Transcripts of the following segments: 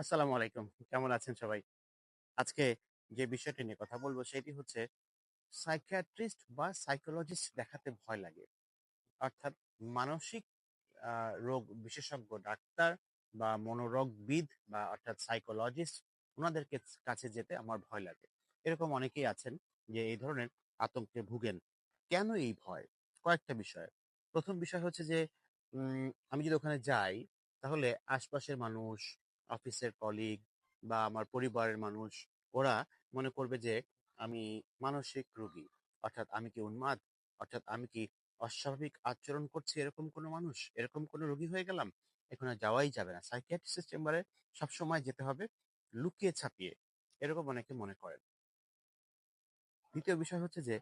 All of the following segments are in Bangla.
আসসালামু আলাইকুম। কেমন আছেন সবাই? আজকে যে বিষয়টি নিয়ে কথা বলব সেটি হচ্ছে সাইকিয়াট্রিস্ট বা সাইকোলজিস্ট দেখাতে ভয় লাগে। অর্থাৎ মানসিক রোগ বিশেষজ্ঞ ডাক্তার বা মনোরোগবিদ বা অর্থাৎ সাইকোলজিস্ট উনাদের কেছ যেতে আমার ভয় লাগে। এরকম অনেকেই আছেন যে এই ধরনের আতঙ্কে ভুগেন। কেন এই ভয়? কয়েকটা বিষয়। প্রথম বিষয় হচ্ছে যে আমি যদি ওখানে যাই তাহলে আশপাশের মানুষ, অফিসের কলিগ বা আমার পরিবারের মানুষ ওরা মনে করবে যে আমি মানসিক রোগী। অর্থাৎ আমি কি উন্মাদ? অর্থাৎ আমি কি অস্বাভাবিক আচরণ করছি এরকম কোনো মানুষ? এরকম কোনো রোগী হয়ে গেলাম? এখানে যাওয়াই যাবে না। সাইকিয়াট্রিস্ট এর চেম্বারে সবসময় যেতে হবে লুকিয়ে ছাপিয়ে। এরকম অনেকে মনে করেন। দ্বিতীয় বিষয় হচ্ছে যে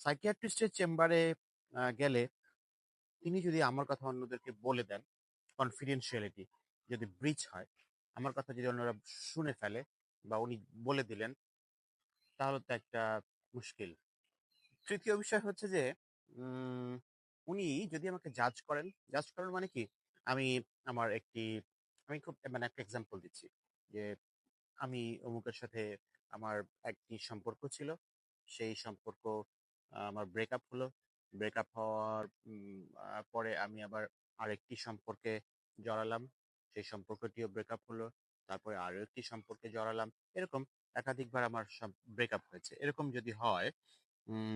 সাইকিয়াট্রিস্টের চেম্বারে গেলে তিনি যদি আমার কথা অন্যদেরকে বলে দেন, কনফিডেনশিয়ালিটি যদি ব্রিচ হয়, আমার কথা যদি অন্যরা শুনে ফেলে বা উনি বলে দিলেন, তাহলে তো একটা মুশকিল। তৃতীয় বিষয় হচ্ছে যে উনি যদি আমাকে জাজ করেন, জাজ করেন মানে কি? আমি আমার একটি আমি খুব মানে একটা এক্সাম্পল দিচ্ছি যে আমি অমুকের সাথে আমার একটি সম্পর্ক ছিল। সেই সম্পর্ক আমার ব্রেকআপ হলো। ব্রেকআপ হওয়ার পরে আমি আবার আরেকটি সম্পর্কে জড়ালাম। সেই সম্পর্কটিও ব্রেকআপ হলো। তারপরে আরও একটি সম্পর্কে জড়ালাম। এরকম একাধিকবার আমার ব্রেকআপ হয়েছে। এরকম যদি হয়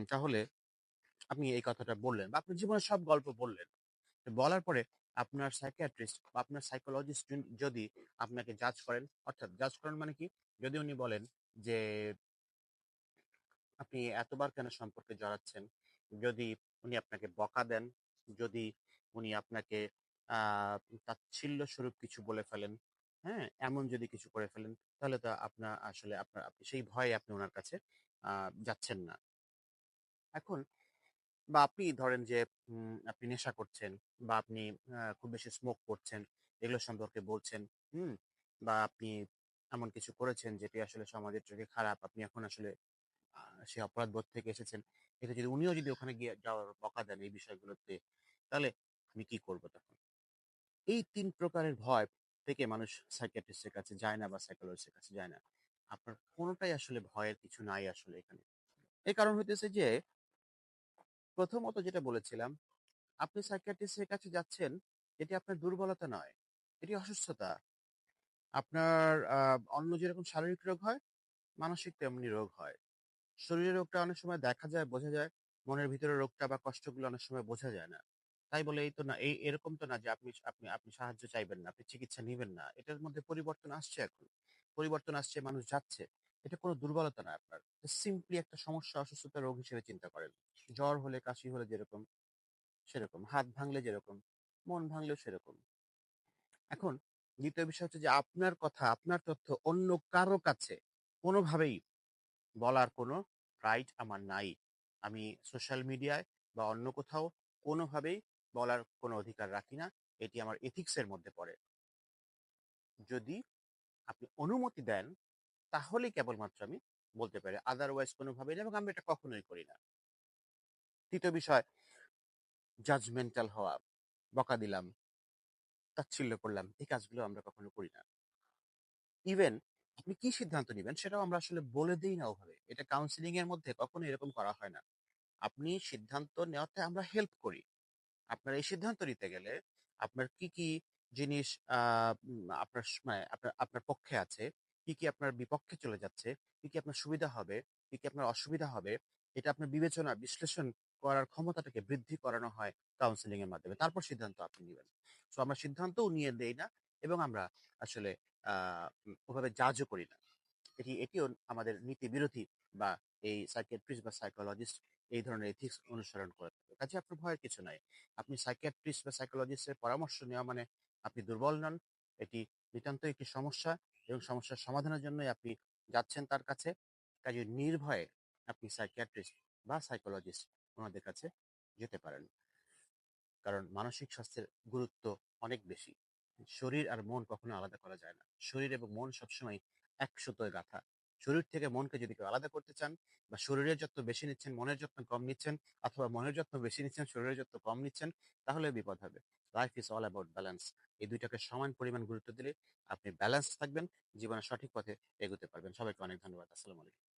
তাহলে আপনি এই কথাটা বললেন বা আপনার জীবনের সব গল্প বললেন। বলার পরে আপনার সাইকিয়াট্রিস্ট বা আপনার সাইকোলজিস্ট যদি আপনাকে জাজ করেন, অর্থাৎ জাজ করেন মানে কি? যদি উনি বলেন যে আপনি এতবার কেন সম্পর্কে জড়াচ্ছেন? যদি উনি আপনাকে বকা দেন, যদি উনি আপনাকে তাচ্ছিল্য স্বরূপ কিছু বলে ফেলেন, হ্যাঁ? এমন যদি কিছু করে ফেলেন, তাহলে তো আপনার আসলে আপনার আপনি সেই ভয়ে আপনি ওনার কাছে যাচ্ছেন না। এখন বা আপনি ধরেন যে আপনি নেশা করছেন বা আপনি খুব বেশি স্মোক করছেন, এগুলো সম্পর্কে বলছেন, হুম? বা আপনি এমন কিছু করেছেন যেটি আসলে সমাজের চোখে খারাপ। আপনি এখন আসলে আ সেই অপরাধবোধ থেকে এসেছেন। এটা যদি উনিও যদি ওখানে গিয়ে যাওয়ার বকা দেন এই বিষয়গুলোতে, তাহলে আমি কি করব তখন? এই ৩ প্রকারের ভয় থেকে মানুষ সাইকিয়াট্রিস্ট এর কাছে যায় না বা সাইকোলজিস্ট এর কাছে যায় না। আপনার কোনটাই আসলে ভয়ের কিছু নাই আসলে এখানে। এর কারণ হইতেছে যে প্রথমত যেটা বলেছিলাম, আপনি সাইকিয়াট্রিস্ট এর কাছে যাচ্ছেন, এটি আপনার দুর্বলতা নয়। এটি অসুস্থতা। আপনার অন্য যেরকম শারীরিক রোগ হয়, মানসিক তেমনি রোগ হয়। শরীরের রোগটা অনেক সময় দেখা যায়, বোঝা যায়। মনের ভিতরে রোগটা বা কষ্টগুলো অনেক সময় বোঝা যায় না। তাই বলে এই তো না এই এরকম তো না যে আপনি আপনি আপনি সাহায্য চাইবেন না, আপনি চিকিৎসা নিবেন না। এটার মধ্যে পরিবর্তন আসছে এখন। পরিবর্তন আসছে, মানুষ যাচ্ছে। এটা কোনো দুর্বলতা না আপনার। সিম্পলি একটা সমস্যা, অসুস্থতা, রোগ হিসেবে চিন্তা করেন। জ্বর হলে, কাশি হলে যেরকম, সেরকম। হাত ভাঙলে যেরকম, মন ভাঙলেও সেরকম। এখন ২য় বিষয় হচ্ছে যে আপনার কথা, আপনার তথ্য অন্য কারও কাছে কোনোভাবেই বলার কোনো রাইট আমার নাই। আমি সোশ্যাল মিডিয়ায় বা অন্য কোথাও কোনোভাবেই বলার কোনো অধিকার রাখি না। এটি আমার এথিক্স এর মধ্যে পড়ে। যদি আপনি অনুমতি দেন, তাহলেই কেবলমাত্র আমি বলতে পারি। আদারওয়াইজ কোনোভাবেই না এবং আমি এটা কখনোই করি না। তৃতীয় বিষয় জাজমেন্টাল হওয়া, বকা দিলাম, তাচ্ছিল্য করলাম। এই কাজগুলো আমরা কখনো করি না। ইভেন আপনি কি সিদ্ধান্ত নেবেন সেটাও আমরা আসলে বলে দিই না ওভাবে। এটা কাউন্সেলিং এর মধ্যে কখনো এরকম করা হয় না। আপনি সিদ্ধান্ত নেওয়াতে আমরা হেল্প করি। আপনার এই সিদ্ধান্ত নিতে গেলে আপনার কি, কি জিনিস আপনার মানে আপনার আপনার পক্ষে আছে, কি, কি আপনার বিপক্ষে চলে যাচ্ছে, কি, কি আপনার সুবিধা হবে, কি, কি আপনার অসুবিধা হবে, এটা আপনার বিবেচনা, বিশ্লেষণ করার ক্ষমতাটাকে বৃদ্ধি করানো হয় কাউন্সেলিং এর মাধ্যমে। তারপর সিদ্ধান্ত আপনি নিবেন। সো আমরা সিদ্ধান্তও নিয়ে দেই না এবং আমরা আসলে আ উম ওভাবে জাজও করি না। এটি এটিও আমাদের নীতি বিরোধী বা এই সাইকিয়াট্রিস্ট বা সাইকোলজিস্ট এই ধরনের এথিক্স অনুসরণ করে থাকে। কাজেই আপনার ভয়ের কিছু নাই। আপনি সাইকিয়াট্রিস্ট বা সাইকোলজিস্ট এর পরামর্শ নেওয়া মানে আপনি দুর্বল নন। এটি নিতান্তই একটি সমস্যা এবং সমস্যার সমাধানের জন্যই আপনি যাচ্ছেন তার কাছে। কাজেই নির্ভয়ে আপনি সাইকিয়াট্রিস্ট বা সাইকোলজিস্ট উনাদের কাছে যেতে পারেন। কারণ মানসিক স্বাস্থ্যের গুরুত্ব অনেক বেশি। শরীর আর মন কখনো আলাদা করা যায় না। শরীর এবং মন সবসময় এক সুতোয় গাঁথা। শরীর থেকে মনকে যদি কেউ আলাদা করতে চান বা শরীরের যত্ন বেশি নিচ্ছেন, মনের যত্ন কম নিচ্ছেন অথবা মনের যত্ন বেশি নিচ্ছেন, শরীরের যত্ন কম নিচ্ছেন, তাহলে বিপদ হবে। Life is all about balance. এই দুইটাকে সমান পরিমাণ গুরুত্ব দিলে আপনি ব্যালেন্স থাকবেন, জীবনের সঠিক পথে এগোতে পারবেন। সবাইকে অনেক ধন্যবাদ। আসসালামু আলাইকুম।